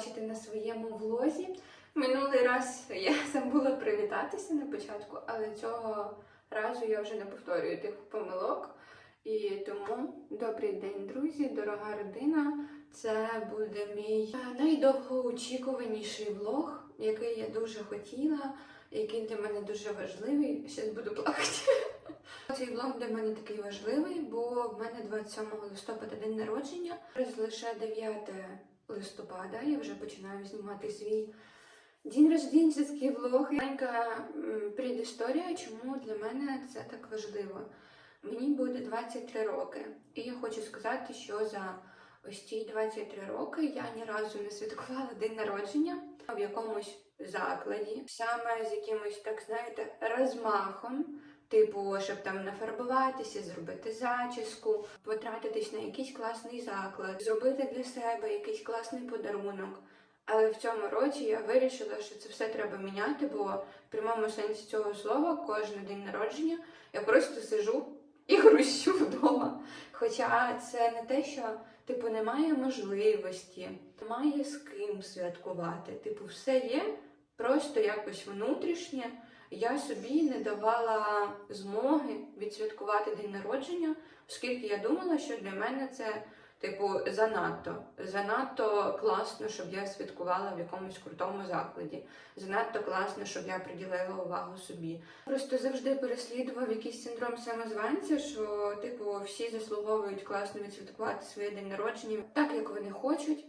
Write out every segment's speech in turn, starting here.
побачити на своєму влозі. Минулий раз я забула привітатися на початку, але цього разу я вже не повторюю тих помилок. І тому добрий день, друзі, дорога родина. Це буде мій е, найдовгоочікуваніший влог, який я дуже хотіла, який для мене дуже важливий. Зараз буду плакати. Цей влог для мене такий важливий, бо в мене 27 листопада день народження. Лише 9 листопада. Я вже починаю знімати свій день рожденський влог. Маленька предісторія, чому для мене це так важливо. Мені буде 23 роки, і я хочу сказати, що за ось ці 23 роки я ні разу не святкувала день народження в якомусь закладі, саме з якимось, так знаєте, розмахом. Типу, щоб там нафарбуватися, зробити зачіску, потратитись на якийсь класний заклад, зробити для себе якийсь класний подарунок. Але в цьому році я вирішила, що це все треба міняти, бо в прямому сенсі цього слова кожен день народження я просто сижу і грущу вдома. Хоча це не те, що типу немає можливості, немає з ким святкувати. Типу, все є просто якось внутрішнє. Я собі не давала змоги відсвяткувати день народження, оскільки я думала, що для мене це, типу, занадто. Занадто класно, щоб я святкувала в якомусь крутому закладі. Занадто класно, щоб я приділила увагу собі. Просто завжди переслідував якийсь синдром самозванця, що, типу, всі заслуговують класно відсвяткувати своє день народження так, як вони хочуть.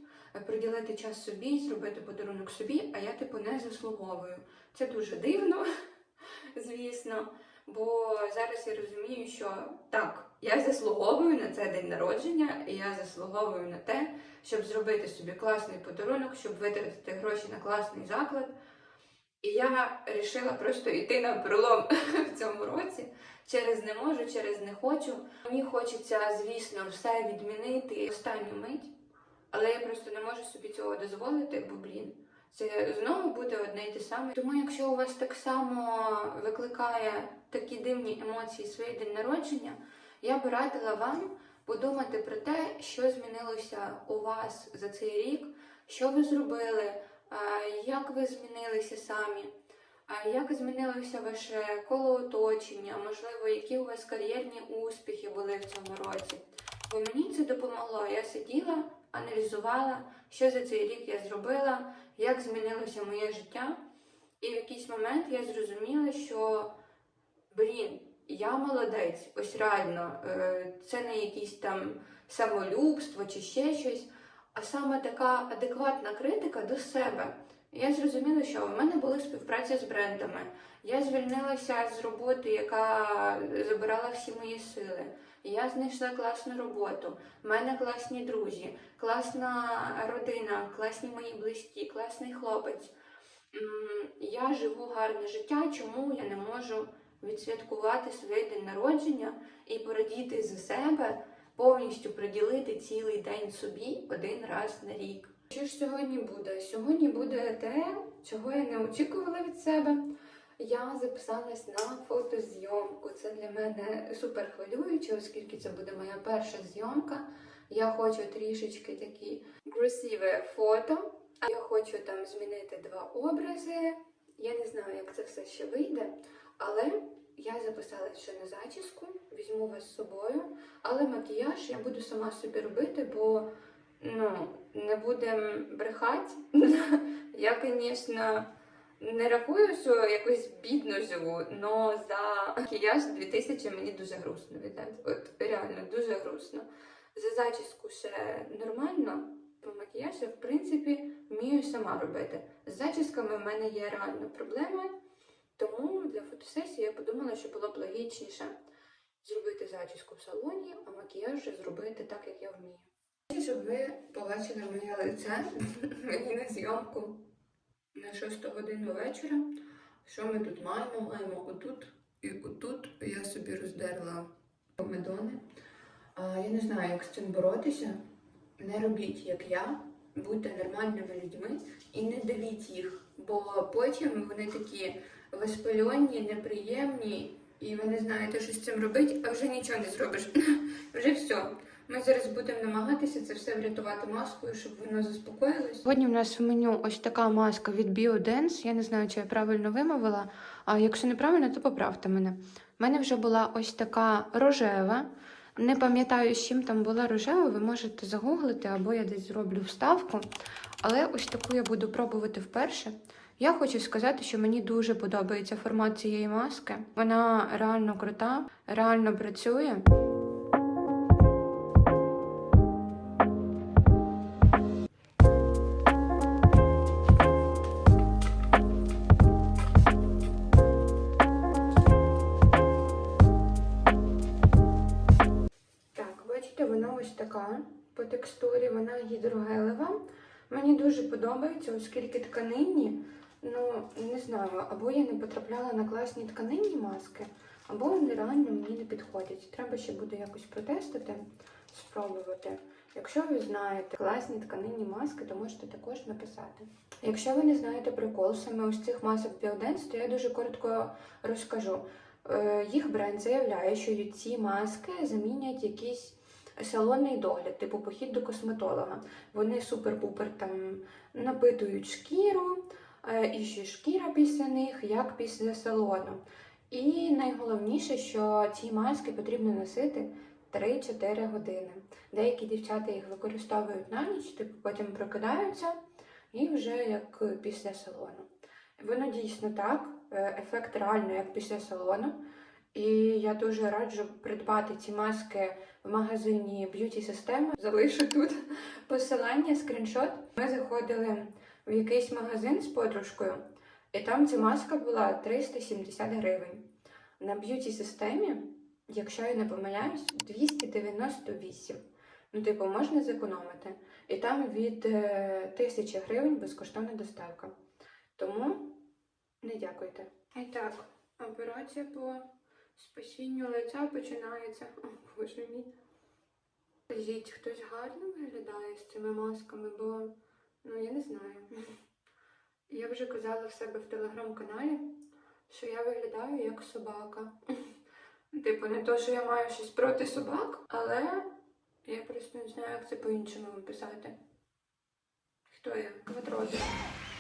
Приділити час собі, зробити подарунок собі, а я, типу, не заслуговую. Це дуже дивно, звісно. Бо зараз я розумію, що так, я заслуговую на цей день народження, і я заслуговую на те, щоб зробити собі класний подарунок, щоб витратити гроші на класний заклад. І я вирішила просто йти на пролом в цьому році. Через не можу, через не хочу. Мені хочеться, звісно, все відмінити останню мить, але я просто не можу собі цього дозволити, бо блін. Це знову буде одне й те саме. Тому якщо у вас так само викликає такі дивні емоції своє день народження, я би радила вам подумати про те, що змінилося у вас за цей рік, що ви зробили, як ви змінилися самі, як змінилося ваше коло оточення, можливо, які у вас кар'єрні успіхи були в цьому році. Бо мені це допомогло. Я сиділа, аналізувала, що за цей рік я зробила, як змінилося моє життя. І в якийсь момент я зрозуміла, що блін, я молодець, ось реально, е, це не якісь там самолюбство чи ще щось, а саме така адекватна критика до себе. Я зрозуміла, що в мене були співпраці з брендами. Я звільнилася з роботи, яка забирала всі мої сили. Я знайшла класну роботу. в мене класні друзі, класна родина, класні мої близькі, класний хлопець. Я живу гарне життя, чому я не можу відсвяткувати своє день народження і порадіти за себе, повністю приділити цілий день собі один раз на рік. Що ж сьогодні буде? Сьогодні буде те, чого я не очікувала від себе. Я записалась на фотозйомку. Це для мене супер хвилююче, оскільки це буде моя перша зйомка. Я хочу трішечки такі красиве фото. Я хочу там змінити два образи. Я не знаю, як це все ще вийде, але я записалась ще на зачіску, візьму вас з собою. Але макіяж я буду сама собі робити, бо ну, не будемо брехати. Я, звісно, не рахую, що якось бідно живу, але за макіяж 2000 мені дуже грустно віддати. От реально дуже грустно. За зачіску ще нормально, по макіяжу, в принципі, вмію сама робити. З зачісками в мене є реально проблеми, тому для фотосесії я подумала, що було б логічніше зробити зачіску в салоні, а макіяж зробити так, як я вмію. Щоб ви побачили моє лице мені на зйомку на 6 годину вечора. Що ми тут маємо? Маємо отут і отут я собі роздерла помидони. Я не знаю, як з цим боротися. Не робіть, як я, будьте нормальними людьми і не давіть їх, бо потім вони такі воспальонні, неприємні, і ви не знаєте, що з цим робити, а вже нічого не зробиш. Вже все. Ми зараз будемо намагатися це все врятувати маскою, щоб воно заспокоїлось. Сьогодні в нас в меню ось така маска від BioDance. Я не знаю, чи я правильно вимовила. А якщо неправильно, то поправте мене. У мене вже була ось така рожева. Не пам'ятаю, з чим там була рожева, ви можете загуглити, або я десь зроблю вставку. Але ось таку я буду пробувати вперше. Я хочу сказати, що мені дуже подобається формат цієї маски. Вона реально крута, реально працює. Текстурі, вона гідрогелева. Мені дуже подобається, оскільки тканинні, ну не знаю, або я не потрапляла на класні тканинні маски, або вони реально мені не підходять. Треба ще буде якось протестити, спробувати. Якщо ви знаєте класні тканинні маски, то можете також написати. Якщо ви не знаєте прикол саме ось цих масок Biodense, то я дуже коротко розкажу. Е, Їх бренд заявляє, що ці маски замінять якийсь салонний догляд, типу похід до косметолога. Вони супер-пупер там напитують шкіру, е, і ще шкіра після них, як після салону. І найголовніше, що ці маски потрібно носити 3-4 години. Деякі дівчата їх використовують на ніч, типу потім прокидаються і вже як після салону. Воно дійсно так, е, ефект реально як після салону. І я дуже раджу придбати ці маски в магазині Beauty System. Залишу тут посилання, скріншот. Ми заходили в якийсь магазин з подружкою, і там ця маска була 370 гривень. На б'юті системі, якщо я не помиляюсь, 298. Ну, типу, можна зекономити. І там від е, 1000 гривень безкоштовна доставка. Тому не дякуйте. І так, операція по спасінню лиця починається. О, боже мій. Скажіть, хтось гарно виглядає з цими масками, бо ну я не знаю. Я вже казала в себе в телеграм-каналі, що я виглядаю як собака. Типу, не то, що я маю щось проти собак, але я просто не знаю, як це по-іншому описати. Хто я? Квадроти.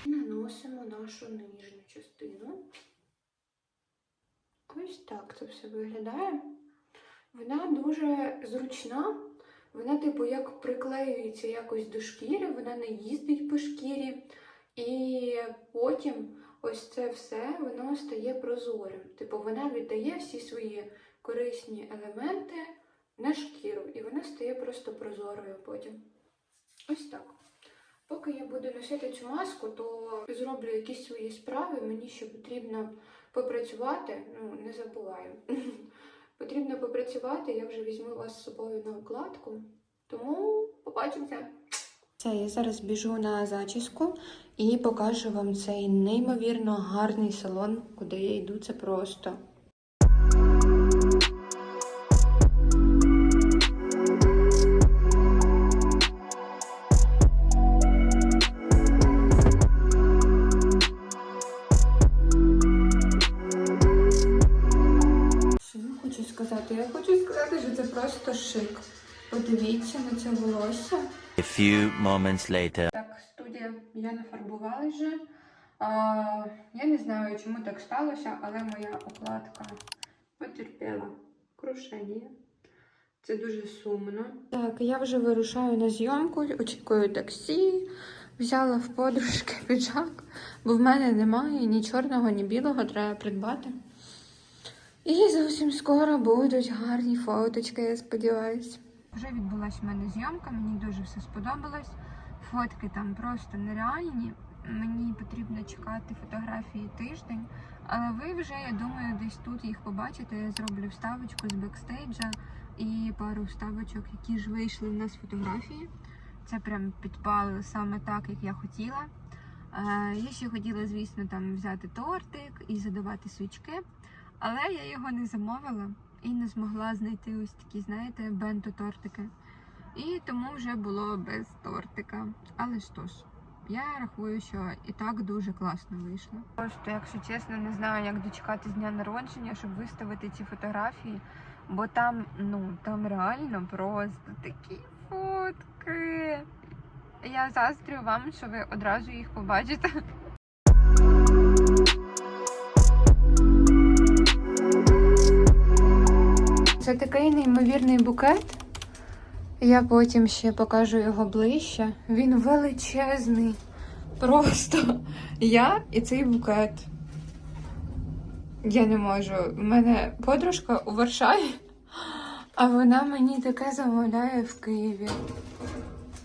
Наносимо нашу нижню частину. Ось так це все виглядає. Вона дуже зручна. Вона, типу, як приклеюється якось до шкіри, вона не їздить по шкірі. І потім ось це все воно стає прозорим. Типу, вона віддає всі свої корисні елементи на шкіру, і вона стає просто прозорою потім. Ось так. Поки я буду носити цю маску, то зроблю якісь свої справи. Мені ще потрібно попрацювати. Ну, не забуваю. Потрібно попрацювати, я вже візьму вас з собою на укладку. Тому побачимося. Це я зараз біжу на зачіску і покажу вам цей неймовірно гарний салон, куди я йду. Це просто. Few moments later. Так, студія, я нафарбувала вже. А, я не знаю, чому так сталося, але моя окладка потерпіла крушення. Це дуже сумно. Так, я вже вирушаю на зйомку, очікую таксі. Взяла в подружки піджак, бо в мене немає ні чорного, ні білого, треба придбати. І зовсім скоро будуть гарні фоточки, я сподіваюся. Вже відбулася в мене зйомка, мені дуже все сподобалось. Фотки там просто нереальні. Мені потрібно чекати фотографії тиждень, але ви вже, я думаю, десь тут їх побачите. Я зроблю вставочку з бекстейджа і пару вставочок, які ж вийшли в нас фотографії. Це прям підпали саме так, як я хотіла. Е, я ще хотіла, звісно, там взяти тортик і задавати свічки, але я його не замовила і не змогла знайти ось такі, знаєте, бенто-тортики. І тому вже було без тортика. Але що ж, я рахую, що і так дуже класно вийшло. Просто, якщо чесно, не знаю, як дочекати з дня народження, щоб виставити ці фотографії. бо там, ну, там реально просто такі фотки. Я заздрю вам, що ви одразу їх побачите. Це такий неймовірний букет. Я потім ще покажу його ближче. Він величезний. Просто я і цей букет. Я не можу. У мене подружка у Варшаві, а вона мені таке замовляє в Києві.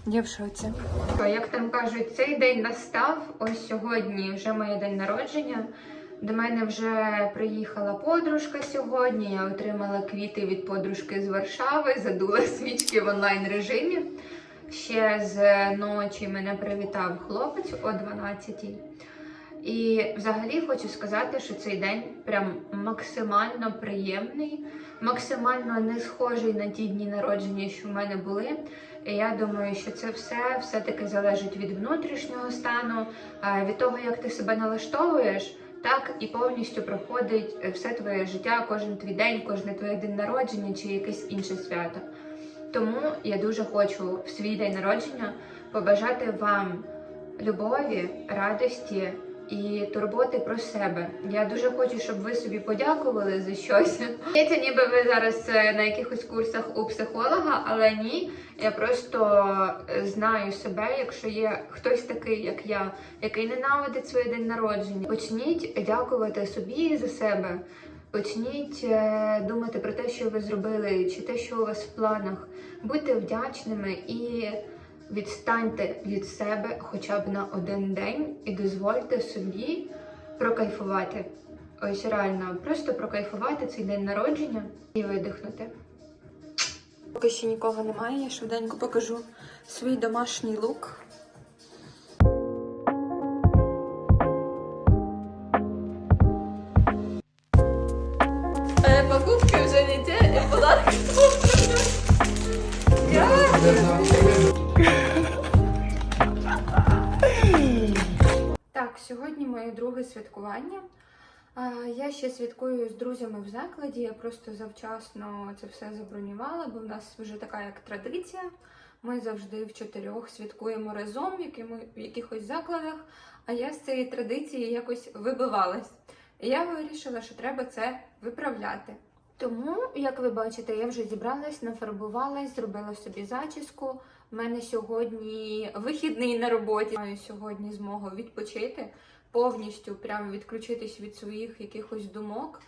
Я в шоці. Як там кажуть, цей день настав. Ось сьогодні вже моє день народження. До мене вже приїхала подружка сьогодні. Я отримала квіти від подружки з Варшави, задула свічки в онлайн режимі. Ще з ночі мене привітав хлопець о 12-й. І взагалі хочу сказати, що цей день прям максимально приємний, максимально не схожий на ті дні народження, що в мене були. І я думаю, що це все все-таки залежить від внутрішнього стану, від того, як ти себе налаштовуєш, так і повністю проходить е, все твоє життя, кожен твій день, кожне твоє день народження чи якесь інше свято. Тому я дуже хочу в свій день народження побажати вам любові, радості і турботи про себе. Я дуже хочу, щоб ви собі подякували за щось. Здається, ніби ви зараз е, на якихось курсах у психолога, але ні. Я просто е, знаю себе, якщо є хтось такий, як я, який ненавидить своє день народження. Почніть дякувати собі за себе. Почніть е, думати про те, що ви зробили, чи те, що у вас в планах. Будьте вдячними і відстаньте від себе хоча б на один день і дозвольте собі прокайфувати. Ось реально, просто прокайфувати цей день народження і видихнути. Поки ще нікого немає, я швиденько покажу свій домашній лук. Сьогодні моє друге святкування. Я ще святкую з друзями в закладі. Я просто завчасно це все забронювала, бо в нас вже така як традиція. Ми завжди в чотирьох святкуємо разом в, якихось закладах. А я з цієї традиції якось вибивалась. І я вирішила, що треба це виправляти. Тому, як ви бачите, я вже зібралась, нафарбувалась, зробила собі зачіску. У мене сьогодні вихідний на роботі. Маю сьогодні змогу відпочити, повністю прямо відключитись від своїх якихось думок.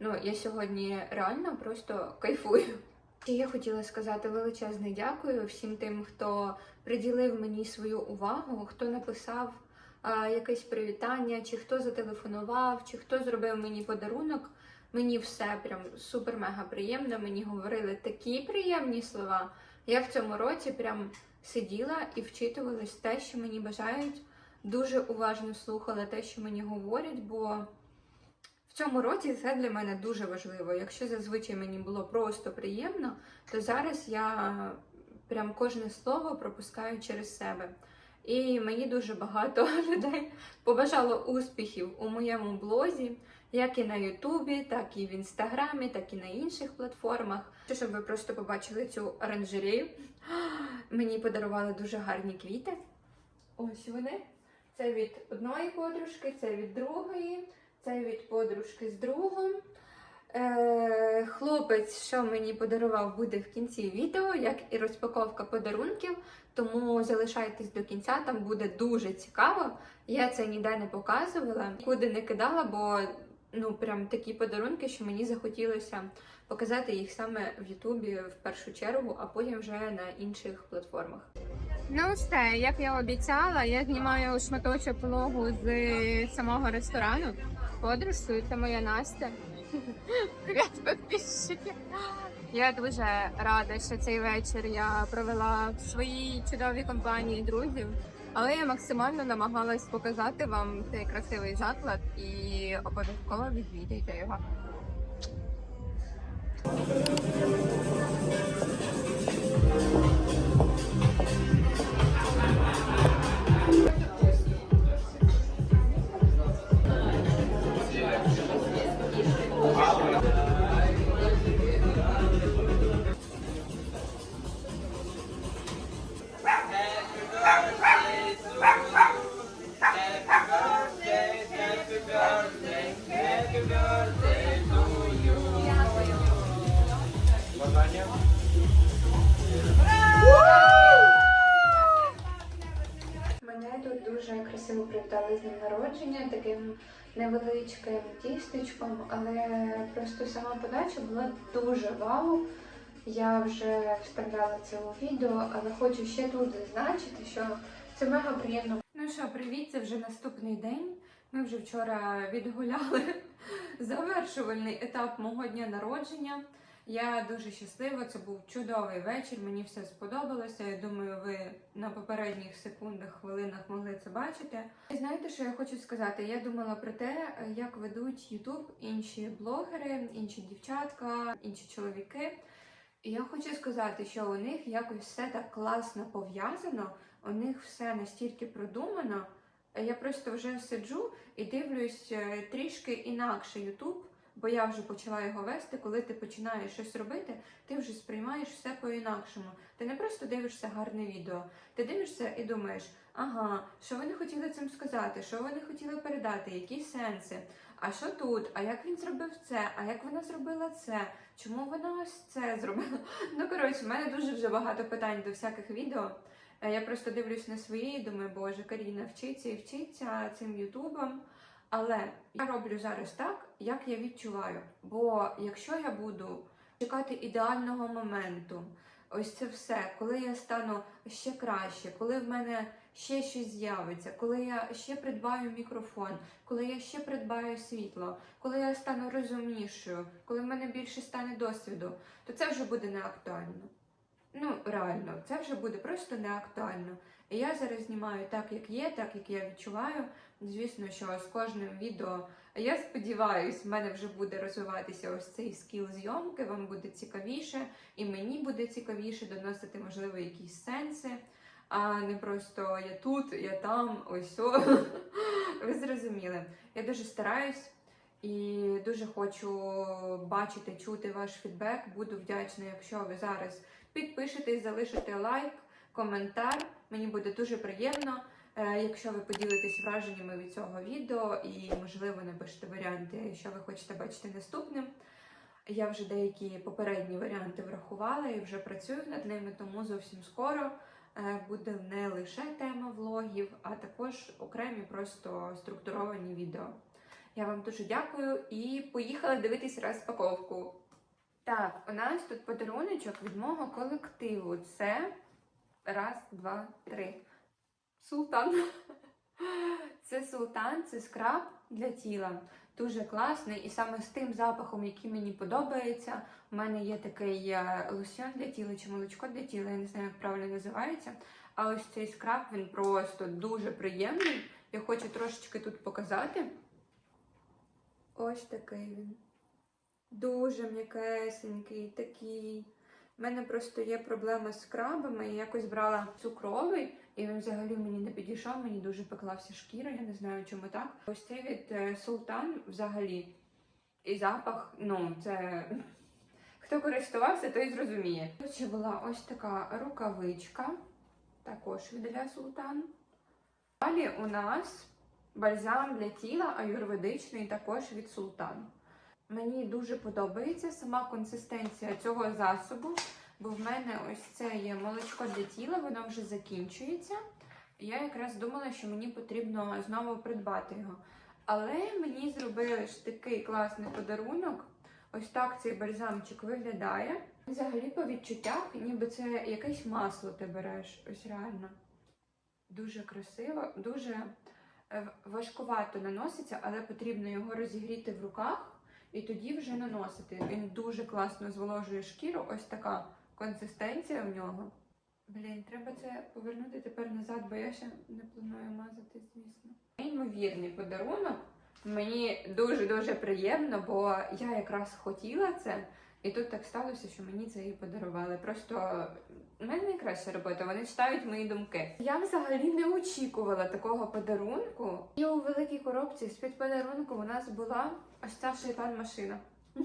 Ну, я сьогодні реально просто кайфую. Я хотіла сказати величезне дякую всім тим, хто приділив мені свою увагу, хто написав а, якесь привітання, чи хто зателефонував, чи хто зробив мені подарунок. Мені все прям супер-мега приємно. Мені говорили такі приємні слова. Я в цьому році прям сиділа і вчитувалась те, що мені бажають. Дуже уважно слухала те, що мені говорять, бо в цьому році це для мене дуже важливо. Якщо зазвичай мені було просто приємно, то зараз я прям кожне слово пропускаю через себе. І мені дуже багато людей побажало успіхів у моєму блозі, як і на Ютубі, так і в Інстаграмі, так і на інших платформах. Щоб ви просто побачили цю оранжерею, мені подарували дуже гарні квіти. Ось вони. Це від одної подружки, це від другої, це від подружки з другом. Е, хлопець, що мені подарував, буде в кінці відео, як і розпаковка подарунків. Тому залишайтесь до кінця, там буде дуже цікаво. Я це ніде не показувала, нікуди не кидала, бо ну прям такі подарунки, що мені захотілося показати їх саме в Ютубі в першу чергу, а потім вже на інших платформах. Ну все, як я обіцяла, я знімаю шматочок влогу з самого ресторану. Подружкою, це моя Настя. Привіт, підписчики. Я дуже рада, що цей вечір я провела в своїй чудовій компанії друзів. Але я максимально намагалась показати вам цей красивий заклад і обов'язково відвідайте його. Невеличким тістечком, але просто сама подача була дуже вау. Я вже вставляла це у відео, але хочу ще тут зазначити, що це мега приємно. Ну що, привіт, це вже наступний день. Ми вже вчора відгуляли завершувальний етап мого дня народження. Я дуже щаслива, це був чудовий вечір, мені все сподобалося. Я думаю, ви на попередніх секундах, хвилинах могли це бачити. І знаєте, що я хочу сказати? Я думала про те, як ведуть YouTube інші блогери, інші дівчатка, інші чоловіки. І я хочу сказати, що у них якось все так класно пов'язано, у них все настільки продумано. Я просто вже сиджу і дивлюсь е, трішки інакше YouTube, бо я вже почала його вести. Коли ти починаєш щось робити, ти вже сприймаєш все по-інакшому. Ти не просто дивишся гарне відео, ти дивишся і думаєш, ага, що вони хотіли цим сказати, що вони хотіли передати, які сенси. А що тут? А як він зробив це? А як вона зробила це? Чому вона ось це зробила? Ну коротше, в мене дуже вже багато питань до всяких відео. Е, Я просто дивлюсь на свої і думаю, боже, Каріна вчиться і вчиться цим ютубом. Але я роблю зараз так, як я відчуваю. Бо якщо я буду чекати ідеального моменту, ось це все, коли я стану ще краще, коли в мене ще щось з'явиться, коли я ще придбаю мікрофон, коли я ще придбаю світло, коли я стану розумнішою, коли в мене більше стане досвіду, то це вже буде не актуально. Ну, реально, це вже буде просто не актуально. І я зараз знімаю так, як є, так як я відчуваю. Звісно, що з кожним відео я сподіваюсь, в мене вже буде розвиватися ось цей скіл зйомки, вам буде цікавіше, і мені буде цікавіше доносити, можливо, якісь сенси, а не просто я тут, я там, ось о. Ви зрозуміли. Я дуже стараюсь. І дуже хочу бачити, чути ваш фідбек. Буду вдячна, якщо ви зараз підпишетесь, залишите лайк, коментар. Мені буде дуже приємно, якщо ви поділитесь враженнями від цього відео і, можливо, напишете варіанти, що ви хочете бачити наступним. Я вже деякі попередні варіанти врахувала і вже працюю над ними, тому зовсім скоро е, буде не лише тема влогів, а також окремі просто структуровані відео. Я вам дуже дякую і поїхала дивитись розпаковку. Так, у нас тут подаруночок від мого колективу. Це раз, два, три. Султан. Це султан, це скраб для тіла. Дуже класний, і саме з тим запахом, який мені подобається. У мене є такий е, лосьон для тіла чи молочко для тіла, я не знаю, як правильно називається. А ось цей скраб він просто дуже приємний. Я хочу трошечки тут показати. Ось такий він. Дуже м'якесенький, такий. У мене просто є проблема з скрабами. Я якось брала цукровий, і він взагалі мені не підійшов, мені дуже пеклався шкіра, я не знаю, чому так. Ось цей від е, Султан взагалі. І запах, ну, це. Хто користувався, той зрозуміє. Тут ще була ось така рукавичка, також від Ля Султан. Далі у нас бальзам для тіла аюрведичний, також від Султан. Мені дуже подобається сама консистенція цього засобу, бо в мене ось це є молочко для тіла, воно вже закінчується. Я якраз думала, що мені потрібно знову придбати його. Але мені зробили ж такий класний подарунок. Ось так цей бальзамчик виглядає. Взагалі, по відчуттях, ніби це якесь масло ти береш. Ось реально. Дуже красиво, дуже е, важкувато наноситься, але потрібно його розігріти в руках і тоді вже наносити. Він дуже класно зволожує шкіру. Ось така консистенція в нього. Блін, треба це повернути тепер назад, бо я ще не планую мазати, звісно. Неймовірний подарунок. Мені дуже-дуже приємно, бо я якраз хотіла це. І тут так сталося, що мені це і подарували. Просто в мене найкраща робота, вони читають мої думки. Я взагалі не очікувала такого подарунку. І у великій коробці з-під подарунку у нас була ось ця шайтан машина.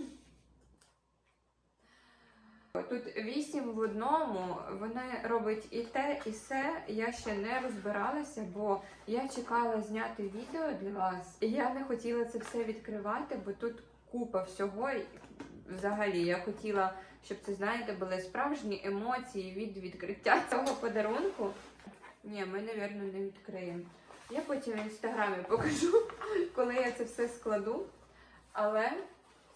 Тут вісім в одному, вона робить і те, і все. Я ще не розбиралася, бо я чекала зняти відео для вас. І я не хотіла це все відкривати, бо тут купа всього. Взагалі я хотіла, щоб це, знаєте, були справжні емоції від відкриття цього подарунку. Ні, ми, напевно, не відкриємо. Я потім в інстаграмі покажу, коли я це все складу. Але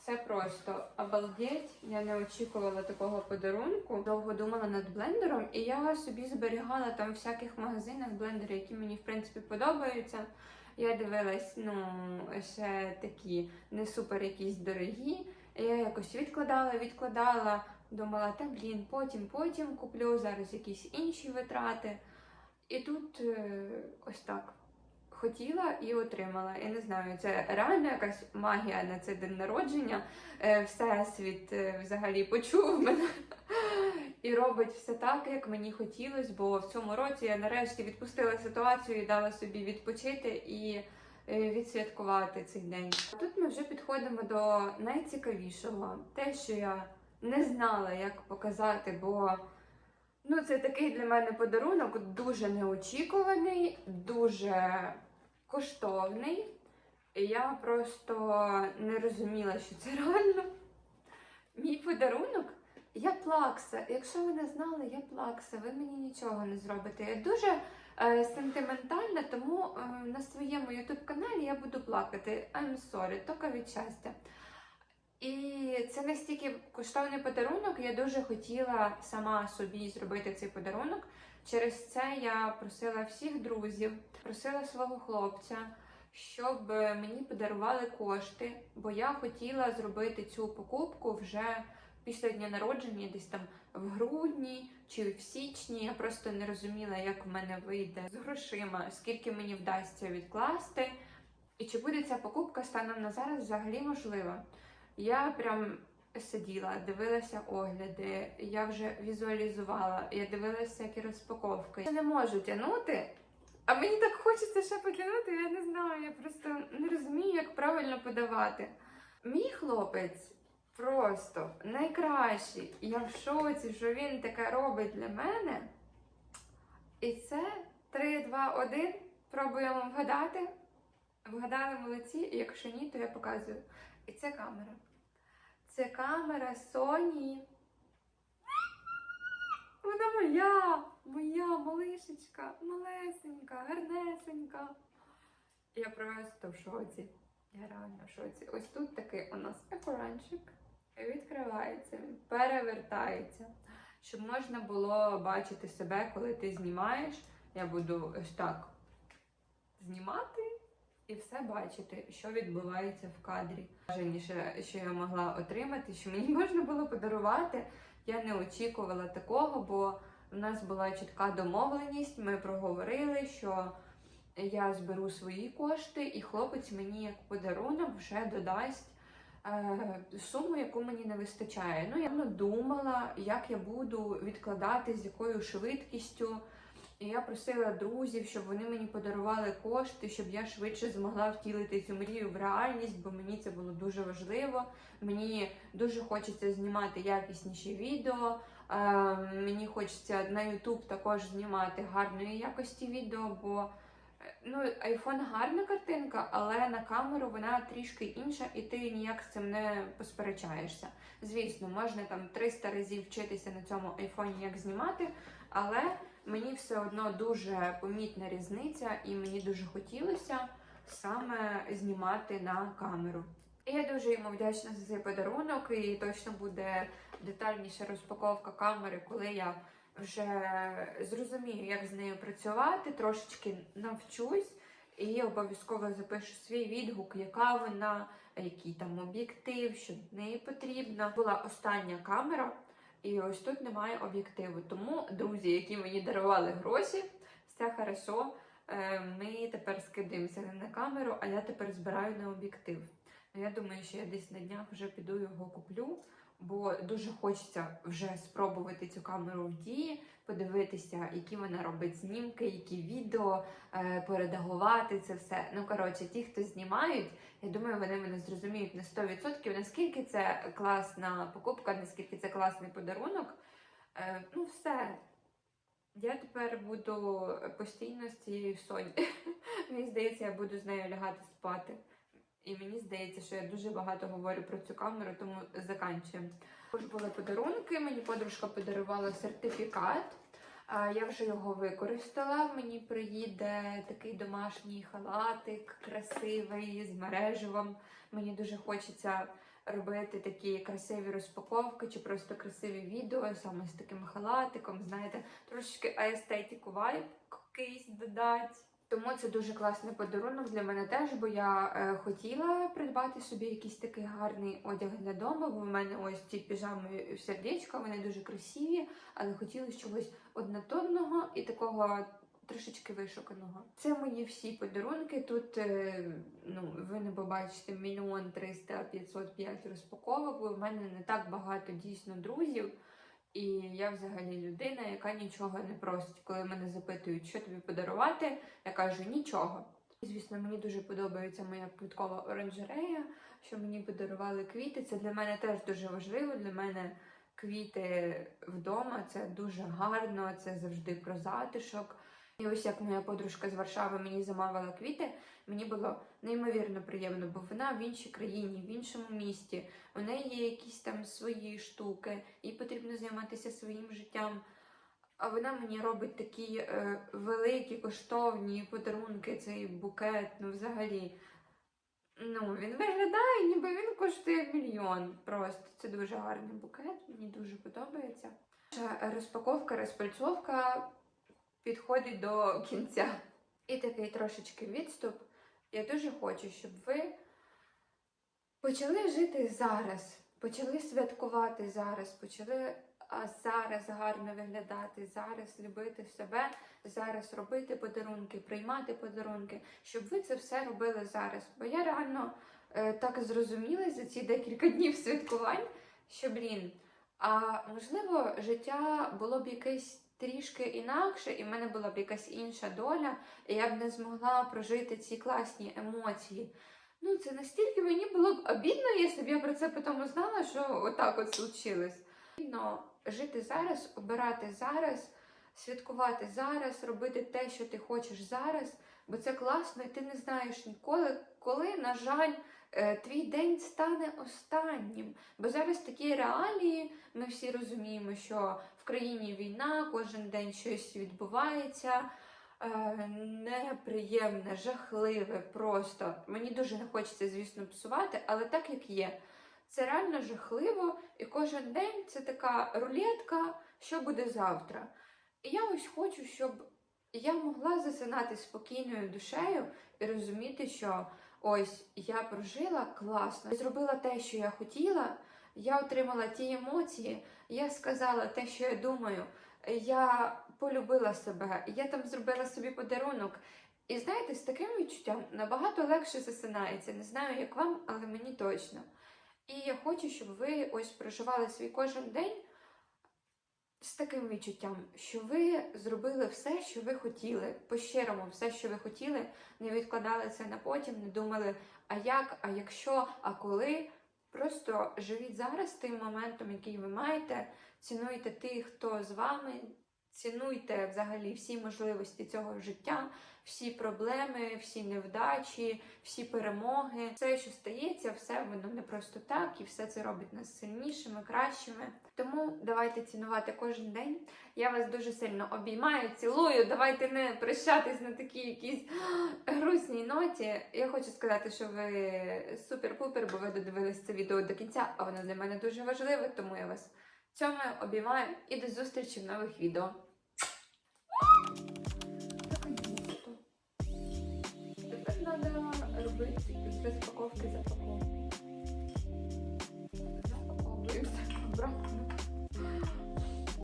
це просто обалдеть. Я не очікувала такого подарунку. Довго думала над блендером, і я собі зберігала там всяких магазинах блендери, які мені в принципі подобаються. Я дивилась, ну, ще такі не супер якісь дорогі. Я якось відкладала, відкладала, думала, та блін, потім, потім куплю зараз якісь інші витрати. І тут е, ось так хотіла і отримала. Я не знаю, це реально якась магія на цей день народження. Е, Всесвіт е, взагалі почув мене і робить все так, як мені хотілося, бо в цьому році я нарешті відпустила ситуацію і дала собі відпочити і відсвяткувати цей день. Тут ми вже підходимо до найцікавішого, те, що я не знала, як показати, бо ну, це такий для мене подарунок дуже неочікуваний, дуже коштовний. Я просто не розуміла, що це реально. Мій подарунок я плакса. Якщо ви не знали, я плакса, ви мені нічого не зробите. Я дуже е, сентиментальна, тому е, на своєму ютуб каналі я буду плакати. I'm sorry, тільки від щастя. І це настільки коштовний подарунок. Я дуже хотіла сама собі зробити цей подарунок. Через це я просила всіх друзів, просила свого хлопця, щоб мені подарували кошти, бо я хотіла зробити цю покупку вже після дня народження, десь там в грудні чи в січні. Я просто не розуміла, як в мене вийде з грошима, скільки мені вдасться відкласти, і чи буде ця покупка станом на зараз взагалі можлива. Я прям сиділа, дивилася огляди, я вже візуалізувала, я дивилася всякі розпаковки. Я не можу тягнути, а мені так хочеться ще потягнути, я не знаю, я просто не розумію, як правильно подавати. Мій хлопець просто найкращий. Я в шоці, що він таке робить для мене. І це 3, 2, 1. Пробуємо вгадати. Вгадали молодці, і якщо ні, то я показую. І це камера. Це камера Sony. Вона моя, моя малишечка, малесенька, гарнесенька. Я просто в шоці. Я реально в шоці. Ось тут такий у нас екранчик. Відкривається, перевертається. Щоб можна було бачити себе, коли ти знімаєш. Я буду ось так знімати і все бачити, що відбувається в кадрі. Найважливіше, що я могла отримати, що мені можна було подарувати. Я не очікувала такого, бо в нас була чітка домовленість. Ми проговорили, що я зберу свої кошти, і хлопець мені як подарунок вже додасть суму, яку мені не вистачає. Ну, я думала, як я буду відкладати, з якою швидкістю. І я просила друзів, щоб вони мені подарували кошти, щоб я швидше змогла втілити цю мрію в реальність, бо мені це було дуже важливо. Мені дуже хочеться знімати якісніші відео. Е, мені хочеться на YouTube також знімати гарної якості відео, бо е, ну, iPhone гарна картинка, але на камеру вона трішки інша, і ти ніяк з цим не посперечаєшся. Звісно, можна там 300 разів вчитися на цьому айфоні, як знімати, але мені все одно дуже помітна різниця, і мені дуже хотілося саме знімати на камеру. Я дуже йому вдячна за цей подарунок, і точно буде детальніша розпаковка камери, коли я вже зрозумію, як з нею працювати, трошечки навчусь. І обов'язково запишу свій відгук, яка вона, який там об'єктив, що неї потрібно. Була остання камера, і ось тут немає об'єктиву. Тому, друзі, які мені дарували гроші, все хорошо. Е, Ми тепер скидаємося на камеру, а я тепер збираю на об'єктив. Ну, Я думаю, що я десь на днях вже піду його куплю, бо дуже хочеться вже спробувати цю камеру в дії, подивитися, які вона робить знімки, які відео, е, поредагувати це все. Ну коротше, ті, хто знімають, я думаю, вони мене зрозуміють на 100%, наскільки це класна покупка, наскільки це класний подарунок. Е, Ну, все. Я тепер буду постійно з цією Соні. Мені здається, я буду з нею лягати спати. І мені здається, що я дуже багато говорю про цю камеру, тому заканчуємо. Також були подарунки. Мені подружка подарувала сертифікат. Я вже його використала. Мені приїде такий домашній халатик, красивий, з мереживом. Мені дуже хочеться робити такі красиві розпаковки чи просто красиві відео саме з таким халатиком. Знаєте, трошечки аестетику вайб якийсь додати. Тому це дуже класний подарунок для мене теж, бо я е, хотіла придбати собі якийсь такий гарний одяг для дому, бо в мене ось ці піжами в сердечко, вони дуже красиві, але хотіла чогось однотонного і такого трошечки вишуканого. Це мої всі подарунки. Тут е, ну, ви не побачите мільйон триста п'ятсот п'ять розпаковок, бо в мене не так багато дійсно друзів. І я взагалі людина, яка нічого не просить. Коли мене запитують, що тобі подарувати, я кажу нічого. Звісно, мені дуже подобається моя квіткова оранжерея, що мені подарували квіти. Це для мене теж дуже важливо. Для мене квіти вдома це дуже гарно, це завжди про затишок. І ось як моя подружка з Варшави мені замовила квіти, мені було неймовірно приємно, бо вона в іншій країні, в іншому місті. У неї є якісь там свої штуки, їй потрібно займатися своїм життям. А вона мені робить такі е, великі коштовні подарунки, цей букет, ну взагалі. Ну, він виглядає, ніби він коштує мільйон. Просто це дуже гарний букет, мені дуже подобається. Розпаковка, розпальцовка підходить до кінця. І такий трошечки відступ. Я дуже хочу, щоб ви почали жити зараз, почали святкувати зараз, почали зараз гарно виглядати, зараз любити себе, зараз робити подарунки, приймати подарунки, щоб ви це все робили зараз. Бо я реально е, так зрозуміла за ці декілька днів святкувань, що блін. А можливо, життя було б якесь трішки інакше, і в мене була б якась інша доля, і я б не змогла прожити ці класні емоції. Ну, це настільки мені було б обідно, якщо б я про це потім знала, що отак от случилось. Потрібно жити зараз, обирати зараз, святкувати зараз, робити те, що ти хочеш зараз, бо це класно, і ти не знаєш ніколи, коли, на жаль, твій день стане останнім. Бо зараз такі реалії, ми всі розуміємо, що в країні війна, кожен день щось відбувається. е, Неприємне, жахливе, просто. Мені дуже не хочеться, звісно, псувати, але так як є. Це реально жахливо, і кожен день це така рулетка, що буде завтра. І я ось хочу, щоб я могла засинати спокійною душею і розуміти, що ось я прожила класно, зробила те, що я хотіла, я отримала ті емоції, я сказала те, що я думаю, я полюбила себе, я там зробила собі подарунок. І знаєте, з таким відчуттям набагато легше засинається. Не знаю, як вам, але мені точно. І я хочу, щоб ви ось проживали свій кожен день з таким відчуттям, що ви зробили все, що ви хотіли, по-щирому, все, що ви хотіли, не відкладали це на потім, не думали, а як, а якщо, а коли. Просто живіть зараз тим моментом, який ви маєте, цінуйте тих, хто з вами, цінуйте взагалі всі можливості цього життя, всі проблеми, всі невдачі, всі перемоги. Все, що стається, все воно не просто так, і все це робить нас сильнішими, кращими. Тому давайте цінувати кожен день. Я вас дуже сильно обіймаю, цілую. Давайте не прощатись на такій якійсь грустній ноті. Я хочу сказати, що ви супер-пупер, бо ви додивились це відео до кінця, а воно для мене дуже важливе, тому я вас цьому обіймаю і до зустрічі в нових відео.